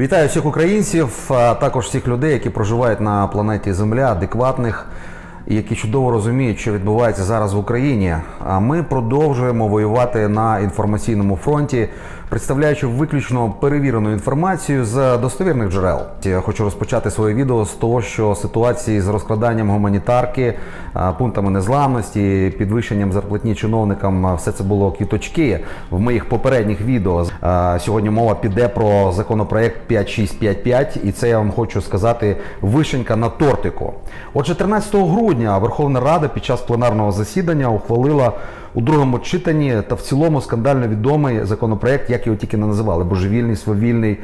Вітаю всіх українців, а також всіх людей, які проживають на планеті Земля, адекватних які чудово розуміють, що відбувається зараз в Україні. А ми продовжуємо воювати на інформаційному фронті, представляючи виключно перевірену інформацію з достовірних джерел. Я хочу розпочати своє відео з того, що ситуації з розкраданням гуманітарки, пунктами незламності, підвищенням зарплатні чиновникам все це було квіточки в моїх попередніх відео. А, Сьогодні мова піде про законопроект 5655, і це я вам хочу сказати вишенька на тортику. Отже, 13 грудня Верховна Рада під час пленарного засідання ухвалила у другому читанні та в цілому скандально відомий законопроект, як його тільки не називали, божевільний, свавільний,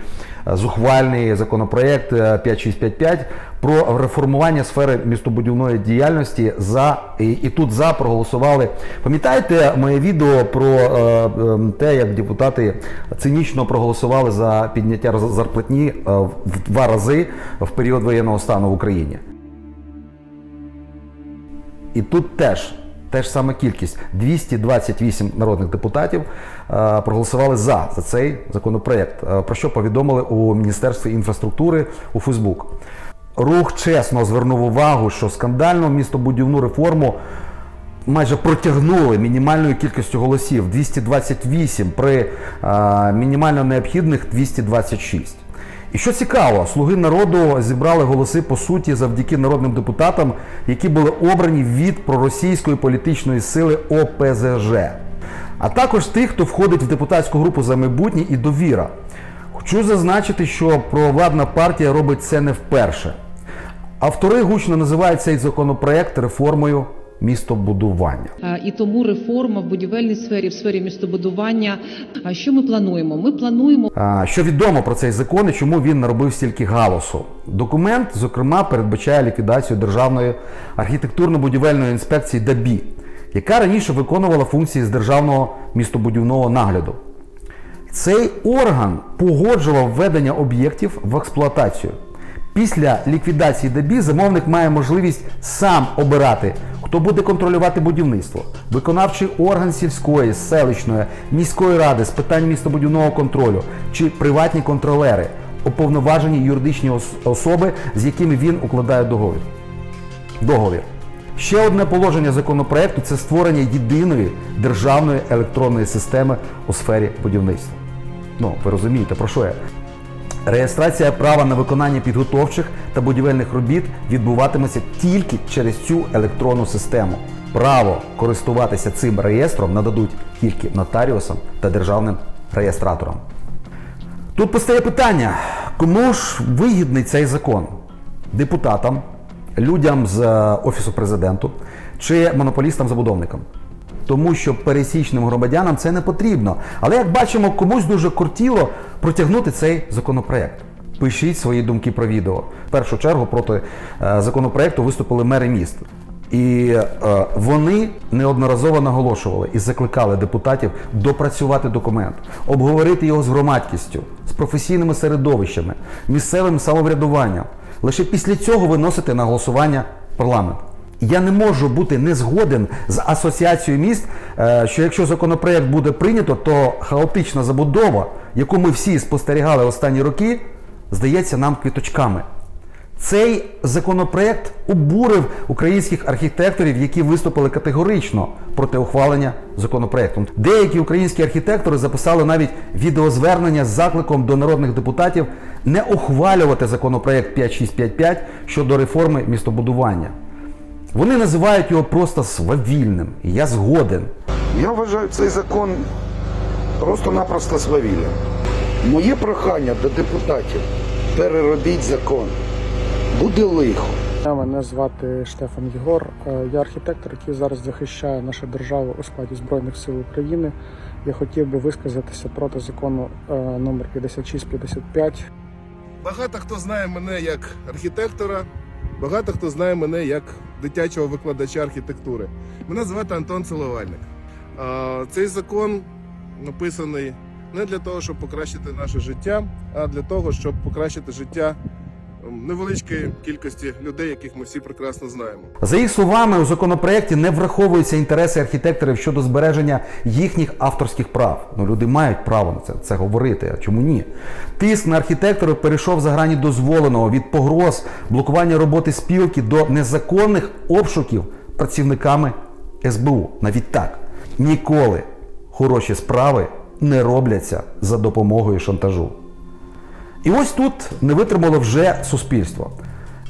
е, зухвальний законопроект е, 5655 про реформування сфери містобудівної діяльності за і, і тут за проголосували. Пам'ятаєте моє відео про е, е, те, як депутати цинічно проголосували за підняття зарплатні е, в два рази в період воєнного стану в Україні? І тут теж. Теж саме кількість 228 народних депутатів е, проголосували за, за цей законопроект. Е, про що повідомили у Міністерстві інфраструктури у Фейсбук. Рух чесно звернув увагу, що скандальну містобудівну реформу майже протягнули мінімальною кількістю голосів 228 при е, мінімально необхідних 226. І що цікаво, слуги народу зібрали голоси по суті завдяки народним депутатам, які були обрані від проросійської політичної сили ОПЗЖ, а також тих, хто входить в депутатську групу за майбутнє і довіра. Хочу зазначити, що провладна партія робить це не вперше. Автори гучно називають цей законопроект реформою містобудування. І тому реформа в будівельній сфері, в сфері містобудування. А що ми плануємо? Ми плануємо Що відомо про цей закон і чому він наробив стільки галасу? Документ, зокрема, передбачає ліквідацію Державної архітектурно-будівельної інспекції ДАБІ, яка раніше виконувала функції з державного містобудівного нагляду. Цей орган погоджував введення об'єктів в експлуатацію. Після ліквідації ДАБІ замовник має можливість сам обирати, хто буде контролювати будівництво. Виконавчий орган сільської, селищної, міської ради з питань містобудівного контролю чи приватні контролери, уповноважені юридичні особи, з якими він укладає договір. Договір. Ще одне положення законопроекту це створення єдиної державної електронної системи у сфері будівництва. Ну, ви розумієте, про що я? Реєстрація права на виконання підготовчих та будівельних робіт відбуватиметься тільки через цю електронну систему. Право користуватися цим реєстром нададуть тільки нотаріусам та державним реєстраторам. Тут постає питання, кому ж вигідний цей закон? Депутатам, людям з е, Офісу президенту чи монополістам-забудовникам? Тому що пересічним громадянам це не потрібно. Але як бачимо, комусь дуже кортіло протягнути цей законопроект. Пишіть свої думки про відео. В першу чергу проти е, законопроекту виступили мери міст. І е, вони неодноразово наголошували і закликали депутатів допрацювати документ, обговорити його з громадськістю, з професійними середовищами, місцевим самоврядуванням. Лише після цього виносити на голосування парламент. Я не можу бути не згоден з асоціацією міст, е, що якщо законопроект буде прийнято, то хаотична забудова, яку ми всі спостерігали останні роки, здається нам квіточками. Цей законопроект обурив українських архітекторів, які виступили категорично проти ухвалення законопроекту. Деякі українські архітектори записали навіть відеозвернення з закликом до народних депутатів не ухвалювати законопроект 5655 щодо реформи містобудування. Вони називають його просто свавільним. І я згоден. Я вважаю цей закон просто-напросто свавіллям. Моє прохання до депутатів переробіть закон. Буде лихо. Мене звати Штефан Єгор. Е, Я архітектор, який зараз захищає нашу державу у складі Збройних сил України. Я хотів би висказатися проти закону е, номер 5655. Багато хто знає мене як архітектора, багато хто знає мене як дитячого викладача архітектури. Мене звати Антон Целовальник. Цей закон написаний не для того, щоб покращити наше життя, а для того, щоб покращити життя невеличкої кількості людей, яких ми всі прекрасно знаємо. За їх словами, у законопроекті не враховуються інтереси архітекторів щодо збереження їхніх авторських прав. Ну, люди мають право на це, це говорити. А чому ні? Тиск на архітекторів перейшов за грані дозволеного від погроз блокування роботи спілки до незаконних обшуків працівниками СБУ. Навіть так ніколи хороші справи не робляться за допомогою шантажу. І ось тут не витримало вже суспільство.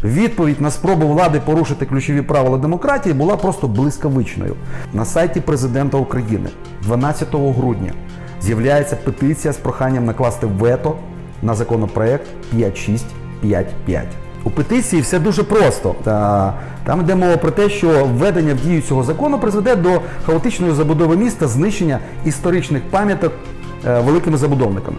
Відповідь на спробу влади порушити ключові правила демократії була просто блискавичною. На сайті президента України 12 грудня з'являється петиція з проханням накласти вето на законопроект 5655. У петиції все дуже просто. Та, Там йде мова про те, що введення в дію цього закону призведе до хаотичної забудови міста, знищення історичних пам'яток е, великими забудовниками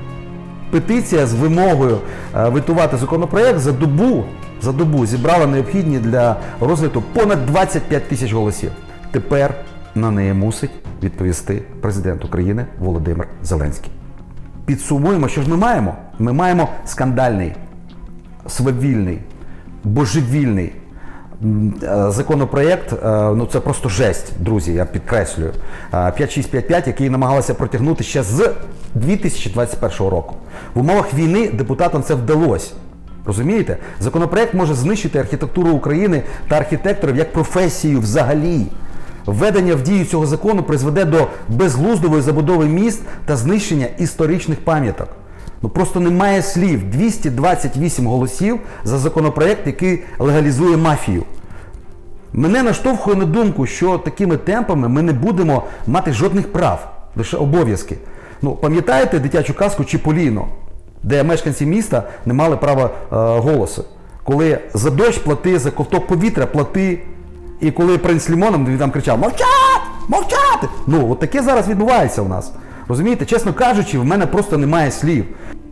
петиція з вимогою е, витувати законопроект за добу, за добу зібрала необхідні для розгляду понад 25 тисяч голосів. Тепер на неї мусить відповісти президент України Володимир Зеленський. Підсумуємо, що ж ми маємо? Ми маємо скандальний, свавільний, божевільний законопроєкт. е, Ну це просто жесть, друзі. Я підкреслюю. Е, 5655, який намагалися протягнути ще з 2021 року. В умовах війни депутатам це вдалося. Розумієте? Законопроект може знищити архітектуру України та архітекторів як професію взагалі. Введення в дію цього закону призведе до безглуздової забудови міст та знищення історичних пам'яток. Ну просто немає слів. 228 голосів за законопроект, який легалізує мафію. Мене наштовхує на думку, що такими темпами ми не будемо мати жодних прав, лише обов'язки. Ну, пам'ятаєте дитячу казку Чіполіно, де мешканці міста не мали права е, голосу? Коли за дощ плати, за ковток повітря плати. І коли принц Лімоном він там кричав Мовчати! Мовчати! Ну, от таке зараз відбувається у нас. Розумієте, чесно кажучи, в мене просто немає слів.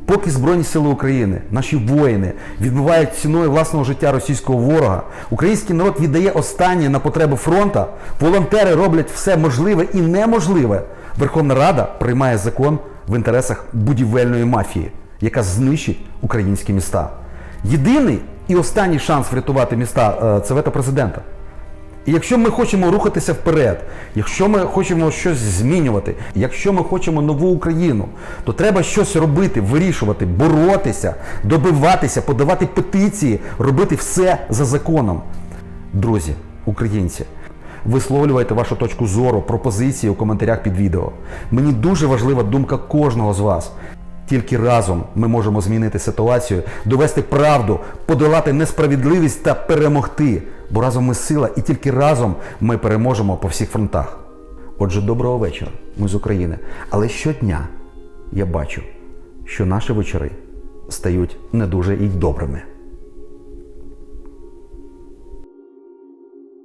Поки Збройні Сили України, наші воїни відбувають ціною власного життя російського ворога, український народ віддає останнє на потреби фронта, волонтери роблять все можливе і неможливе. Верховна Рада приймає закон в інтересах будівельної мафії, яка знищить українські міста. Єдиний і останній шанс врятувати міста е, це вето президента. І якщо ми хочемо рухатися вперед, якщо ми хочемо щось змінювати, якщо ми хочемо нову Україну, то треба щось робити, вирішувати, боротися, добиватися, подавати петиції, робити все за законом. Друзі, українці, висловлювайте вашу точку зору, пропозиції у коментарях під відео. Мені дуже важлива думка кожного з вас. Тільки разом ми можемо змінити ситуацію, довести правду, подолати несправедливість та перемогти. Бо разом ми сила, і тільки разом ми переможемо по всіх фронтах. Отже, доброго вечора. Ми з України. Але щодня я бачу, що наші вечори стають не дуже і добрими.